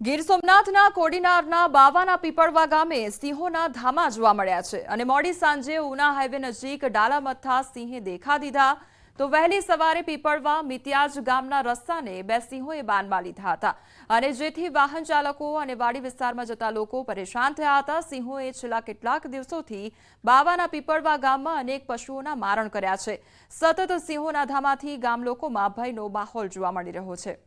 ગીર સોમનાથના કોડીનારના બાવાના પીપળવા ગામે સિંહોના ધામા જોવા મળ્યા છે અને મોડી સાંજે ઉના હાઈવે નજીક ડાલામથા સિંહે દેખા દીધા તો વહેલી સવારે પીપળવા મિતિયાજ ગામના રસ્તાને બે સિંહોએ બાનમાં લીધા હતા અને જેથી વાહન ચાલકો અને વાડી વિસ્તારમાં જતા લોકો પરેશાન થયા હતા. સિંહોએ છેલ્લા કેટલાક દિવસોથી બાવાના પીપળવા ગામમાં અનેક પશુઓના મારણ કર્યા છે. સતત સિંહોના ધામાથી ગામ લોકોમાં ભયનો માહોલ જોવા મળી રહ્યો છે.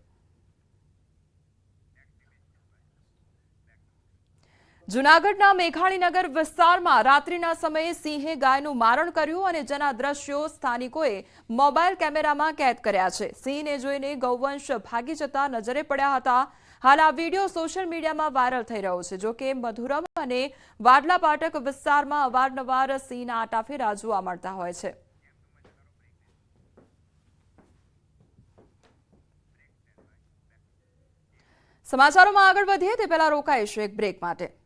જૂનાગઢના મેઘાણીનગર વિસ્તારમાં રાત્રિના સમયે સિંહે ગાયનું મારણ કર્યું અને જેના દ્રશ્યો સ્થાનિકોએ મોબાઈલ કેમેરામાં કેદ કર્યા છે. સિંહને જોઈને ગૌવંશ ભાગી જતા નજરે પડ્યા હતા. હાલ આ વીડિયો સોશિયલ મીડિયામાં વાયરલ થઈ રહ્યો છે. જો કે મધુરમ અને વાડલા પાટક વિસ્તારમાં અવારનવાર સિંહના આટાફેરા જોવા મળતા હોય છે. સમાચારોમાં આગળ વધીએ તે પહેલા રોકાઈશું એક બ્રેક માટે.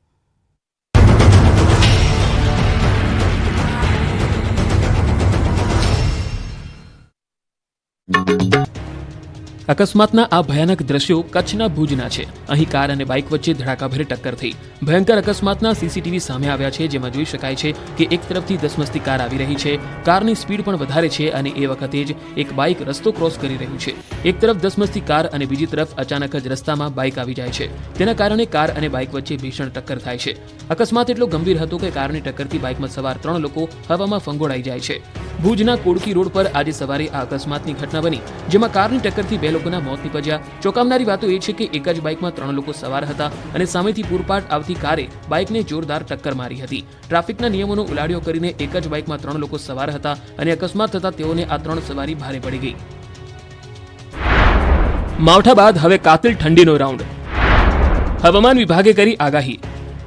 અકસ્માતના આ ભયાનક દ્રશ્યો કચ્છના ભુજના છે. અહીં કાર અને બાઇક વચ્ચે ધડાકાભેર ટક્કર થઈ. ભયંકર અકસ્માતના સીસીટીવી સામે આવ્યા છે, જેમાં જોઈ શકાય છે કે એક તરફથી ધસમસતી કાર આવી રહી છે. કારની સ્પીડ પણ વધારે છે અને એ વખતે જ એક બાઇક રસ્તો ક્રોસ કરી રહ્યું છે. એક તરફ ધસમસતી કાર અને બીજી તરફ અચાનક જ રસ્તામાં બાઇક આવી જાય છે. તેના કારણે કાર અને બાઇક વચ્ચે ભીષણ ટક્કર થાય છે. અકસ્માત એટલો ગંભીર હતો કે કારની ટક્કરથી બાઇકમાં સવાર ત્રણ લોકો હવામાં ફંગોળાઈ જાય છે. ભુજના કોડકી રોડ પર આજે સવારે આ અકસ્માતની ઘટના બની, જેમાં કારની ટક્કરથી બે લોકોના મોત નીપજ્યા. ચોંકાવનારી વાતો એ છે કે એક જ બાઇકમાં ત્રણ લોકો સવાર હતા અને સામેથી પૂરપાટ આવતી કારે બાઇકને જોરદાર ટક્કર મારી હતી. ટ્રાફિકના નિયમોનો ઉલાડ્યો કરીને એક જ બાઇકમાં ત્રણ લોકો સવાર હતા અને અકસ્માત થતા તેઓને આ ત્રણ સવારી ભારે પડી ગઈ. માવઠા બાદ હવે કાતિલ ઠંડીનો રાઉન્ડ. હવામાન વિભાગે કરી આગાહી.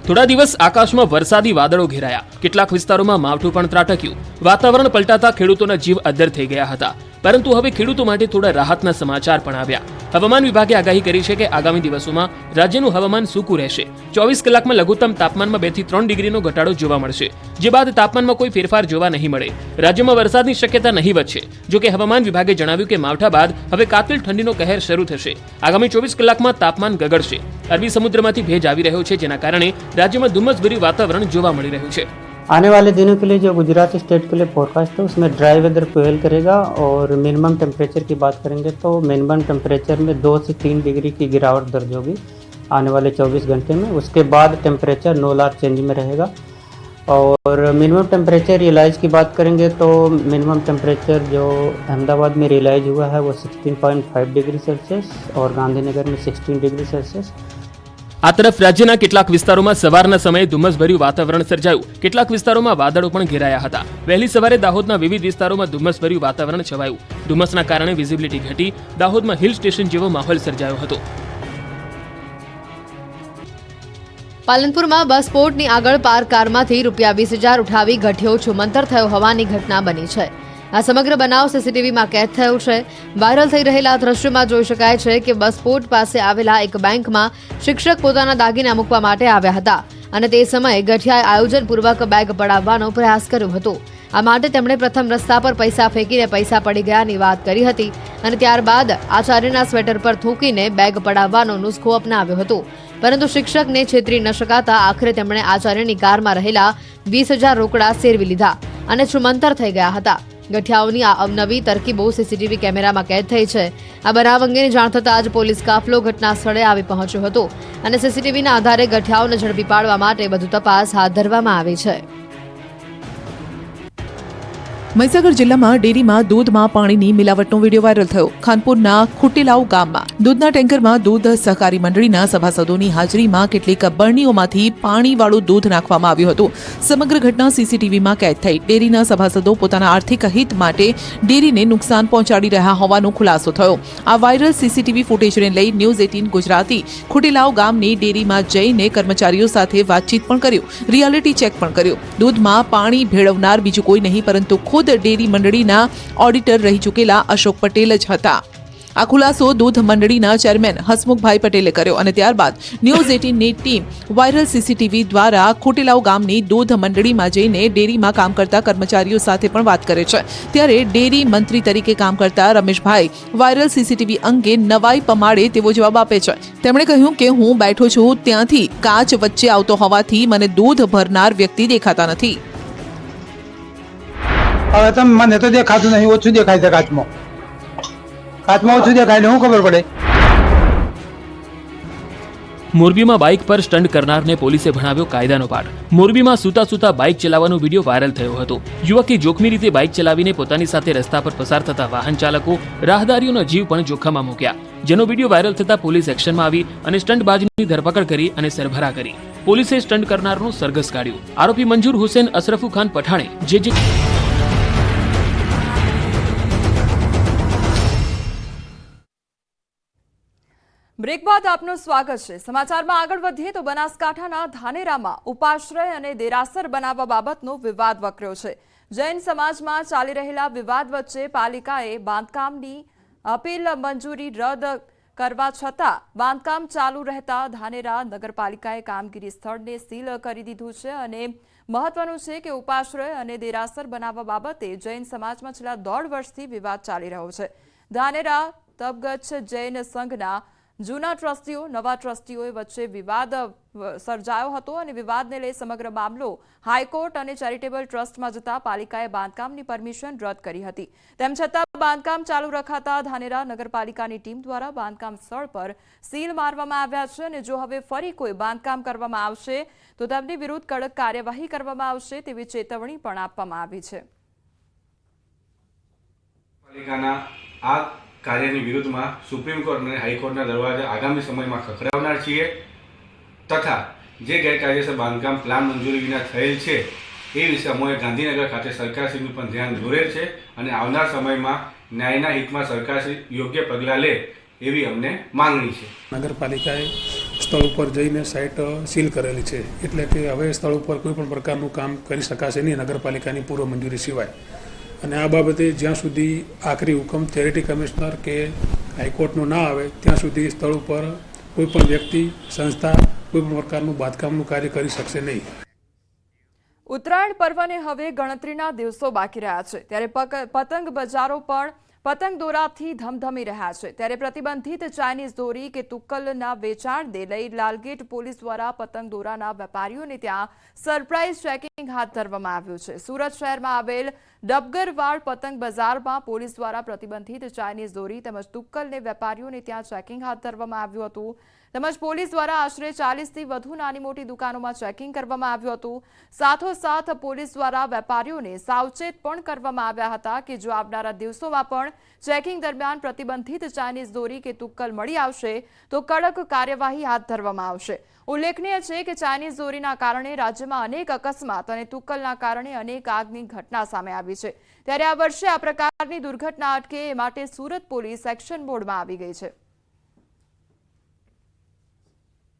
થોડા દિવસ આકાશમાં વરસાદી વાદળો ઘેરાયા. કેટલાક વિસ્તારોમાં માવઠું પણ ત્રાટક્યું. વાતાવરણ પલટાતા ખેડૂતોના જીવ અદ્ધર થઈ ગયા હતા. પરંતુ હવે ખેડૂતો માટે થોડા રાહતના સમાચાર પણ આવ્યા. હવામાન વિભાગે આગાહી કરી છે કે આગામી દિવસોમાં રાજ્યનું હવામાન સૂકું રહેશે. ચોવીસ કલાકમાં લઘુત્તમ તાપમાનમાં બેથી ત્રણ ડિગ્રીનો ઘટાડો જોવા મળશે. જે બાદ તાપમાનમાં કોઈ ફેરફાર જોવા નહીં મળે. રાજ્યમાં વરસાદની શક્યતા નહીવત છે જો કે હવામાન વિભાગે જણાવ્યું કે માવઠા બાદ હવે કાતિલ ઠંડીનો કહેર શરૂ થશે. આગામી ચોવીસ કલાકમાં તાપમાન ગગડશે. અરબી સમુદ્રમાંથી ભેજ આવી રહ્યો છે, જેના કારણે રાજ્યમાં ધુમ્મસભર્યું વાતાવરણ જોવા મળી રહ્યું છે. आने वाले दिनों के लिए जो गुजरात स्टेट के लिए फोरकास्ट है, उसमें ड्राई वेदर प्रिवेल करेगा और मिनिमम टेम्परेचर की बात करेंगे तो मिनिमम टेम्परेचर में दो से तीन डिग्री की गिरावट दर्ज होगी आने वाले 24 घंटे में। उसके बाद टेम्परेचर नो लार चेंज में रहेगा। और मिनिमम टेम्परेचर रियलाइज़ की बात करेंगे तो मिनिमम टेम्परेचर जो अहमदाबाद में रियलाइज़ हुआ है, वो 16.5 डिग्री सेल्सियस और गांधीनगर में 16 डिग्री सेल्सियस આ તરફ રાજ્યના કેટલાક વિસ્તારોમાં સવારના સમયે ધુમ્મસભર્યું વાતાવરણ સર્જાયું. કેટલાક વિસ્તારોમાં વાદળો પણ ઘેરાયા હતા. વહેલી સવારે દાહોદના વિવિધ વિસ્તારોમાં ધુમ્મસભર્યું વાતાવરણ છવાયું. ધુમ્મસના કારણે વિઝિબિલિટી ઘટી. દાહોદમાં હિલ સ્ટેશન જેવો માહોલ સર્જાયો હતો. પાલનપુરમાં બસ પોર્ટની આગળ પાર્ક કારમાંથી રૂપિયા વીસ હજાર ઉઠાવી ગઠિયો છુમંતર થયો હોવાની ઘટના બની છે. આ સમગ્ર બનાવ સીસીટીવીમાં કેદ થયો છે. વાયરલ થઈ રહેલા દ્રશ્યમાં જોઈ શકાય છે કે બસ પોર્ટ પાસે આવેલા એક બેંકમાં શિક્ષક પોતાના દાગીના મૂકવા માટે આવ્યા હતા અને તે સમયે ગઠિયાએ આયોજનપૂર્વક બેગ પડાવવાનો પ્રયાસ કર્યો હતો. આ માટે તેમણે પ્રથમ રસ્તા પર પૈસા ફેંકીને પૈસા પડી ગયાની વાત કરી હતી અને ત્યારબાદ આચાર્યના સ્વેટર પર થૂંકીને બેગ પડાવવાનો નુસ્ખો અપનાવ્યો હતો. પરંતુ શિક્ષકને છેતરી ન શકાતા આખરે તેમણે આચાર્યની કારમાં રહેલા વીસ હજાર રોકડા સેરવી લીધા અને છુમંતર થઈ ગયા હતા. ગઠિયાઓની આ અવનવી તરકીબો સીસીટીવી કેમેરામાં કેદ થઈ છે. આ બનાવ અંગેની જાણ થતાં જ પોલીસ કાફલો ઘટના સ્થળે આવી પહોંચ્યો હતો અને સીસીટીવીના આધારે ગઠિયાઓને ઝડપી પાડવા માટે વધુ તપાસ હાથ ધરવામાં આવી છે. મહીસાગર જિલ્લામાં ડેરીમાં દૂધમાં પાણીની મિલાવટનો વીડિયો વાયરલ થયો. ખાનપુરના ખુટીલાવ ગામમાં દૂધના ટેન્કરમાં દૂધ સહકારી મંડળીના સભાસદોની હાજરીમાં કેટલીક બરણીઓમાંથી પાણીવાળું દૂધ નાખવામાં આવ્યું હતું. સમગ્ર ઘટના સીસીટીવીમાં કેદ થઈ. ડેરીના સભાસદો પોતાના આર્થિક હિત માટે ડેરીને નુકસાન પહોંચાડી રહ્યા હોવાનો ખુલાસો થયો. આ વાયરલ સીસીટીવી ફૂટેજને લઈ ન્યૂઝ એટીન ગુજરાતી ખુટીલાવ ગામની ડેરીમાં જઈને કર્મચારીઓ સાથે વાતચીત પણ કર્યું. રિયાલિટી ચેક પણ કર્યું. દૂધમાં પાણી ભેળવનાર બીજું કોઈ નહીં, પરંતુ ખુદ ડેરી મંડળીના ઓડિટર રહી ચૂકેલા અશોક પટેલ જ હતા. આ ખુલાસો દૂધ મંડળીના ચેરમેન હસમુખભાઈ પટેલે કર્યો અને ત્યારબાદ ન્યૂઝ એટીનની ટીમ વાયરલ સીસીટીવી દ્વારા ખોટેલાવ ગામની દૂધ મંડળીમાં જઈને ડેરીમાં કામ કરતા કર્મચારીઓ સાથે પણ વાત કરે છે. ત્યારે ડેરી મંત્રી તરીકે કામ કરતા રમેશભાઈ વાયરલ સીસીટીવી અંગે નવાઈ પમાડે તેવો જવાબ આપે છે. તેમણે કહ્યું કે હું બેઠો છું ત્યાંથી કાચ વચ્ચે આવતો હોવાથી મને દૂધ ભરનાર વ્યક્તિ દેખાતા નથી. હવે તમે મને તો દેખાતું નહીં, ઓછું દેખાય છે કાચમાં. કાચમાં ઓછું દેખાય ને શું ખબર પડે? મોરબીમાં બાઇક પર સ્ટન્ટ કરનારને પોલીસે ભણાવ્યો કાયદાનો પાઠ. મોરબીમાં સૂતા સૂતા બાઇક ચલાવવાનો વીડિયો વાયરલ થયો હતો. યુવકે જોખમી રીતે બાઇક ચલાવીને પોતાની સાથે રસ્તા પર પસાર થતા વાહન ચાલકો રાહદારીઓનો જીવ પણ જોખમમાં મૂક્યા. જેનો વીડિયો વાયરલ થતા પોલીસ એક્શનમાં આવી અને સ્ટન્ટબાજની ધરપકડ કરી અને સરભરા કરી. પોલીસે સ્ટન્ટ કરનારનું સરઘસ કાઢ્યું. આરોપી મંજૂર હુસેન અશરફુ ખાન પઠાણે, જે જે બ્રેક બાદ આપનું સ્વાગત છે. સમાચારમાં આગળ વધીએ તો બનાસકાંઠાના ધાનેરામાં ઉપાશ્રય અને દેરાસર બનાવવા બાબતનો વિવાદ વકર્યો છે. જૈન સમાજમાં ચાલી રહેલા વિવાદ વચ્ચે પાલિકાએ બાંધકામની અપીલ મંજૂરી રદ કરવા છતાં બાંધકામ ચાલુ રહેતા ધાનેરા નગરપાલિકાએ કામગીરી સ્થળને સીલ કરી દીધું છે અને મહત્વનું છે કે ઉપાશ્રય અને દેરાસર બનાવવા બાબતે જૈન સમાજમાં છેલ્લા દોઢ વર્ષથી વિવાદ ચાલી રહ્યો છે. ધાનેરા તબગચ્છ જૈન સંઘના જૂના ટ્રસ્ટીઓ, નવા ટ્રસ્ટીઓએ વચ્ચે વિવાદ સર્જાયો હતો અને વિવાદને લઈ સમગ્ર મામલો હાઈકોર્ટ અને ચેરિટેબલ ટ્રસ્ટમાં જતા પાલિકાએ બાંધકામની પરમિશન રદ કરી હતી. તેમ છતાં બાંધકામ ચાલુ રખાતા ધાનેરા નગરપાલિકાની ટીમ દ્વારા બાંધકામ સ્થળ પર સીલ મારવામાં આવ્યા છે અને જો હવે ફરી કોઈ બાંધકામ કરવામાં આવશે, તો તેમની વિરુદ્ધ કડક કાર્યવાહી કરવામાં આવશે તેવી ચેતવણી પણ આપવામાં આવી છે. કાર્યની વિરુદ્ધમાં સુપ્રીમ કોર્ટ અને હાઈકોર્ટના દરવાજા આગામી સમયમાં ખખડાવનાર છીએ તથા જે ગેરકાયદેસર બાંધકામ પ્લાન મંજૂરી વિના થયેલ છે, એ વિશે અમોએ ગાંધીનગર ખાતે સરકારશ્રીનું પણ ધ્યાન દોરેલ છે અને આવનાર સમયમાં ન્યાયના હિતમાં સરકારશ્રી યોગ્ય પગલાં લે એવી અમને માંગણી છે. નગરપાલિકાએ સ્થળ ઉપર જઈને સાઇટ સીલ કરેલી છે, એટલે કે હવે સ્થળ ઉપર કોઈ પણ પ્રકારનું કામ કરી શકાશે નહીં નગરપાલિકાની પૂર્વ મંજૂરી સિવાય. અને આ બાબતે જ્યાં સુધી આખરી હુકમ ચેરિટી કમિશનર કે હાઈકોર્ટનો ના આવે, ત્યાં સુધી સ્થળ ઉપર કોઈ પણ વ્યક્તિ, સંસ્થા કોઈપણ પ્રકારનું બાંધકામનું કાર્ય કરી શકશે નહીં. ઉત્તરાયણ પર્વને હવે ગણતરીના દિવસો બાકી રહ્યા છે. ત્યારે પતંગ બજારો પણ પતંગ દોરાથી ધમધમી રહ્યા છે. ત્યારે પ્રતિબંધિત ચાઇનીઝ દોરી કે તુક્કલના વેચાણને લઈ લાલગેટ પોલીસ દ્વારા પતંગ દોરાના વેપારીઓને ત્યાં સરપ્રાઇઝ ચેકિંગ હાથ ધરવામાં આવ્યું છે. સુરત શહેરમાં આવેલ ડબગરવાડ પતંગ બજારમાં પોલીસ દ્વારા પ્રતિબંધિત ચાઇનીઝ દોરી તેમજ તુક્કલને વેપારીઓને ત્યાં ચેકિંગ હાથ ધરવામાં આવ્યું હતું. તેમજ પોલીસ દ્વારા આશરે ચાલીસથી વધુ નાની મોટી દુકાનોમાં ચેકિંગ કરવામાં આવ્યું હતું. સાથોસાથ પોલીસ દ્વારા વેપારીઓને સાવચેત પણ કરવામાં આવ્યા હતા કે જો આવનારા દિવસોમાં પણ ચેકિંગ દરમિયાન પ્રતિબંધિત ચાઇનીઝ દોરી કે તુક્કલ મળી આવશે, તો કડક કાર્યવાહી હાથ ધરવામાં આવશે. ઉલ્લેખનીય છે કે ચાઇનીઝ દોરીના કારણે રાજ્યમાં અનેક અકસ્માત અને તુક્કલના કારણે અનેક આગની ઘટના સામે આવી છે. ત્યારે આ વર્ષે આ પ્રકારની દુર્ઘટના અટકે એ માટે સુરત પોલીસ એક્શન મોડમાં આવી ગઈ છે.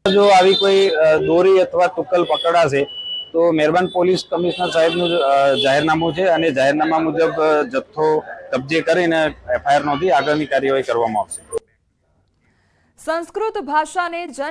જો આવી કોઈ દોરી અથવા તુક્કલ પકડાશે તો મહેરબાન પોલીસ કમિશનર સાહેબનું જાહેરનામું છે અને જાહેરનામા મુજબ જથ્થો કબજે કરીને એફઆઈઆર નોંધી આગળની કાર્યવાહી કરવામાં આવશે. સંસ્કૃત ભાષાને જન